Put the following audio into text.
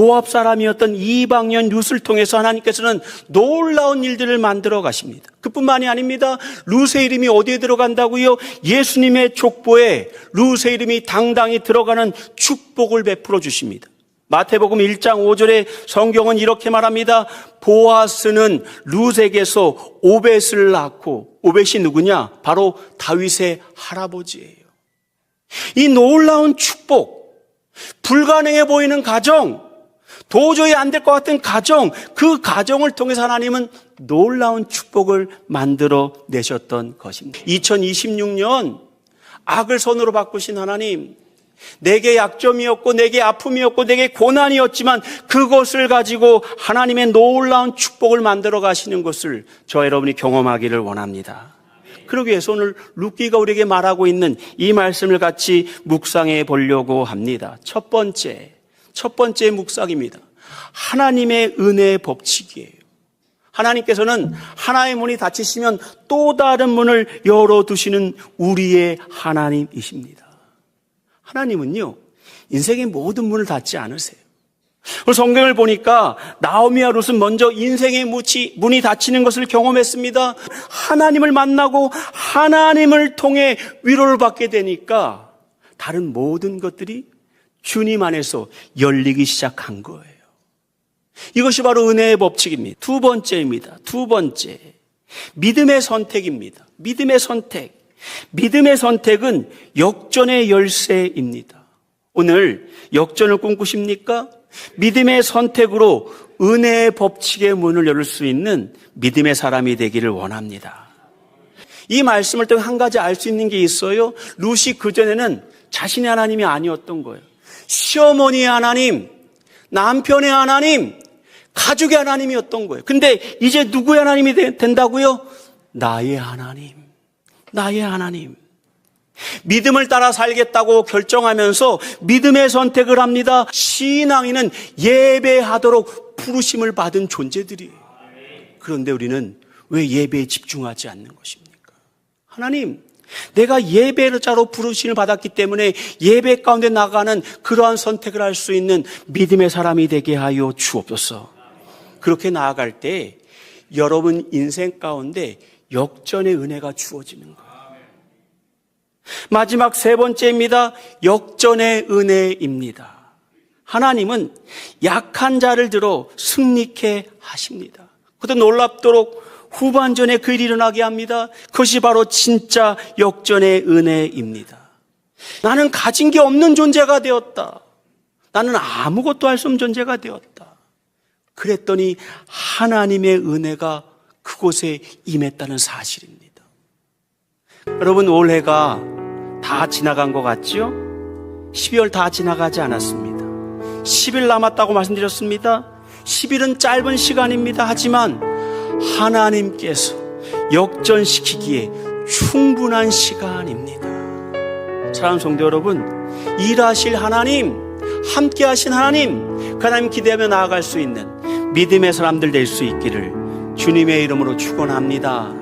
모압 사람이었던 이방년 룻을 통해서 하나님께서는 놀라운 일들을 만들어 가십니다. 그뿐만이 아닙니다. 룻의 이름이 어디에 들어간다고요? 예수님의 족보에 룻의 이름이 당당히 들어가는 축복을 베풀어 주십니다. 마태복음 1장 5절에 성경은 이렇게 말합니다. 보아스는 룻에게서 오벳을 낳고 오벳이 누구냐? 바로 다윗의 할아버지예요. 이 놀라운 축복, 불가능해 보이는 가정, 도저히 안 될 것 같은 가정, 그 가정을 통해서 하나님은 놀라운 축복을 만들어 내셨던 것입니다. 2026년 악을 손으로 바꾸신 하나님, 내게 약점이었고, 내게 아픔이었고, 내게 고난이었지만 그것을 가지고 하나님의 놀라운 축복을 만들어 가시는 것을 저 여러분이 경험하기를 원합니다. 그러기 위해서 오늘 룻기가 우리에게 말하고 있는 이 말씀을 같이 묵상해 보려고 합니다. 첫 번째, 첫 번째 묵상입니다. 하나님의 은혜의 법칙이에요. 하나님께서는 하나의 문이 닫히시면 또 다른 문을 열어두시는 우리의 하나님이십니다. 하나님은요, 인생의 모든 문을 닫지 않으세요. 오늘 성경을 보니까 나오미와 룻은 먼저 인생의 무치, 문이 닫히는 것을 경험했습니다. 하나님을 만나고 하나님을 통해 위로를 받게 되니까 다른 모든 것들이 주님 안에서 열리기 시작한 거예요. 이것이 바로 은혜의 법칙입니다. 두 번째입니다. 두 번째. 믿음의 선택입니다. 믿음의 선택. 믿음의 선택은 역전의 열쇠입니다. 오늘 역전을 꿈꾸십니까? 믿음의 선택으로 은혜의 법칙의 문을 열을 수 있는 믿음의 사람이 되기를 원합니다. 이 말씀을 통해 한 가지 알 수 있는 게 있어요. 루시 그전에는 자신의 하나님이 아니었던 거예요. 시어머니의 하나님, 남편의 하나님, 가족의 하나님이었던 거예요. 근데 이제 누구의 하나님이 되- 된다고요? 나의 하나님. 나의 하나님. 믿음을 따라 살겠다고 결정하면서 믿음의 선택을 합니다. 신앙인은 예배하도록 부르심을 받은 존재들이에요. 그런데 우리는 왜 예배에 집중하지 않는 것입니까? 하나님, 내가 예배자로 부르심을 받았기 때문에 예배 가운데 나가는 그러한 선택을 할 수 있는 믿음의 사람이 되게 하여 주옵소서. 그렇게 나아갈 때 여러분 인생 가운데 역전의 은혜가 주어지는 거예요. 마지막 세 번째입니다. 역전의 은혜입니다. 하나님은 약한 자를 들어 승리케 하십니다. 그것도 놀랍도록 후반전에 그 일이 일어나게 합니다. 그것이 바로 진짜 역전의 은혜입니다. 나는 가진 게 없는 존재가 되었다. 나는 아무것도 할 수 없는 존재가 되었다. 그랬더니 하나님의 은혜가 그곳에 임했다는 사실입니다. 여러분 올해가 다 지나간 것 같죠? 12월 다 지나가지 않았습니다. 10일 남았다고 말씀드렸습니다. 10일은 짧은 시간입니다. 하지만 하나님께서 역전시키기에 충분한 시간입니다. 사랑하는 성도 여러분, 일하실 하나님, 함께 하신 하나님, 그 하나님 기대하며 나아갈 수 있는 믿음의 사람들 될 수 있기를 주님의 이름으로 축원합니다.